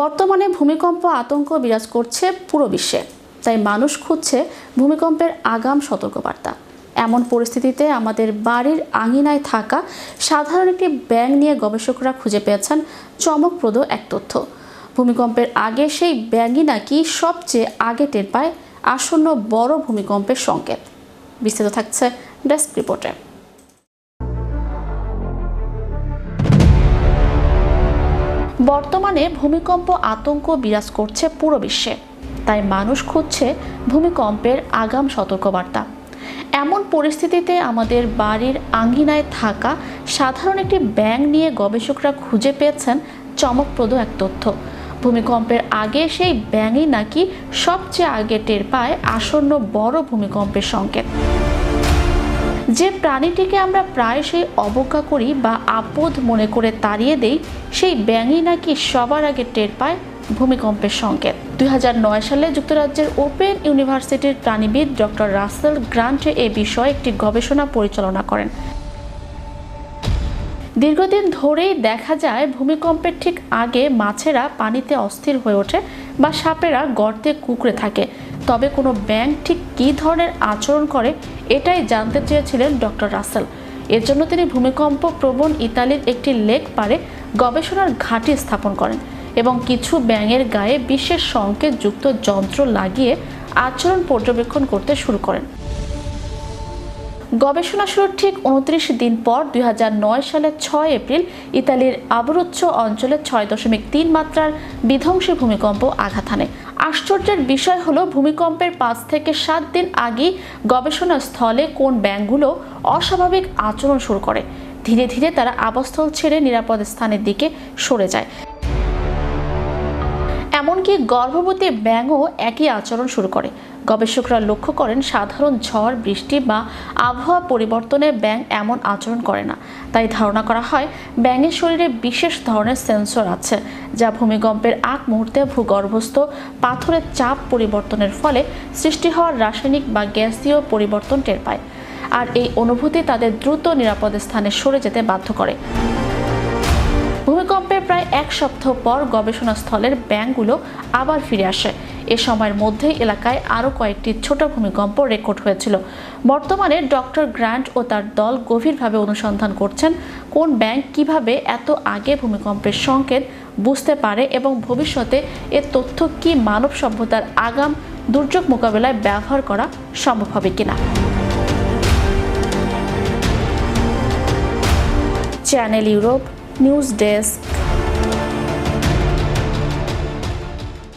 বর্তমানে ভূমিকম্প আতঙ্ক বিরাজ করছে পুরো বিশ্বে। তাই মানুষ খুঁজছে ভূমিকম্পের আগাম সতর্কবার্তা। এমন পরিস্থিতিতে আমাদের বাড়ির আঙিনায় থাকা সাধারণ একটি ব্যাঙ নিয়ে গবেষকরা খুঁজে পেয়েছেন চমকপ্রদ এক তথ্য। ভূমিকম্পের আগে সেই ব্যাঙই নাকি সবচেয়ে আগে টের পায় আসন্ন বড় ভূমিকম্পের সংকেত। বিস্তারিত থাকছে ডেস্ক রিপোর্টে। বর্তমানে ভূমিকম্প আতঙ্ক বিরাজ করছে পুরো বিশ্বে। তাই মানুষ খুঁজছে ভূমিকম্পের আগাম সতর্কবার্তা। এমন পরিস্থিতিতে আমাদের বাড়ির আঙ্গিনায় থাকা সাধারণ একটি ব্যাঙ নিয়ে গবেষকরা খুঁজে পেয়েছেন চমকপ্রদ এক তথ্য। ভূমিকম্পের আগে সেই ব্যাঙই নাকি সবচেয়ে আগে টের পায় আসন্ন বড় ভূমিকম্পের সংকেত। যে প্রাণীটিকে আমরা প্রায়শই অবজ্ঞা করি বা আপদ মনে করে তাড়িয়ে দেই, সেই ব্যাঙই নাকি সবার আগে টের পায় ভূমিকম্পের সংকেত দুই হাজার নয় সালে যুক্তরাজ্যের ওপেন ইউনিভার্সিটির প্রাণীবিদ ডক্টর রাসেল গ্রান্ট এ বিষয়ে একটি গবেষণা পরিচালনা করেন। দীর্ঘদিন ধরেই দেখা যায়, ভূমিকম্পের ঠিক আগে মাছেরা পানিতে অস্থির হয়ে ওঠে বা সাপেরা গর্তে কুকড়ে থাকে। তবে কোনো ব্যাঙ ঠিক কী ধরনের আচরণ করে এটাই জানতে চেয়েছিলেন ডক্টর রাসেল। এর জন্য তিনি ভূমিকম্প প্রবণ ইতালির একটি লেক পারে গবেষণার ঘাঁটি স্থাপন করেন এবং কিছু ব্যাঙের গায়ে বিশেষ সংকেত যুক্ত যন্ত্র লাগিয়ে আচরণ পর্যবেক্ষণ করতে শুরু করেন। গবেষণা শুরুর ঠিক উনত্রিশ দিন পর দু হাজার নয় সালের ছয় এপ্রিল ইতালির আবরুচ্চ অঞ্চলে ছয় দশমিক তিন মাত্রার বিধ্বংসী ভূমিকম্প আঘাত হানে। আশ্চর্যের বিষয় হলো ভূমিকম্পের পাঁচ থেকে সাত দিন আগেই গবেষণা স্থলে কোন ব্যাংকগুলো অস্বাভাবিক আচরণ শুরু করে। ধীরে ধীরে তারা আবাসস্থল ছেড়ে নিরাপদ স্থানের দিকে সরে যায়। এমনকি গর্ভবতী ব্যাঙও একই আচরণ শুরু করে। গবেষকরা লক্ষ্য করেন সাধারণ ঝড়, বৃষ্টি বা আবহাওয়া পরিবর্তনে ব্যাঙ এমন আচরণ করে না। তাই ধারণা করা হয় ব্যাঙের শরীরে বিশেষ ধরনের সেন্সর আছে, যা ভূমিকম্পের আগ মুহূর্তে ভূগর্ভস্থ পাথরের চাপ পরিবর্তনের ফলে সৃষ্টি হওয়ার রাসায়নিক বা গ্যাসীয় পরিবর্তন টের পায়, আর এই অনুভূতি তাদের দ্রুত নিরাপদ স্থানে সরে যেতে বাধ্য করে। ভূমিকম্পের প্রায় এক সপ্তাহ পর গবেষণা স্থলের ব্যাংকগুলো আবার ফিরে আসে। এ সময়ের মধ্যেই এলাকায় আরও কয়েকটি ছোট ভূমিকম্প রেকর্ড হয়েছিল। বর্তমানে ডক্টর গ্র্যান্ট ও তার দল গভীরভাবে অনুসন্ধান করছেন কোন ব্যাংক কীভাবে এত আগে ভূমিকম্পের সংকেত বুঝতে পারে এবং ভবিষ্যতে এ তথ্য কি মানব সভ্যতার আগাম দুর্যোগ মোকাবেলায় ব্যবহার করা সম্ভব হবে কিনা? Channel Europe news desk.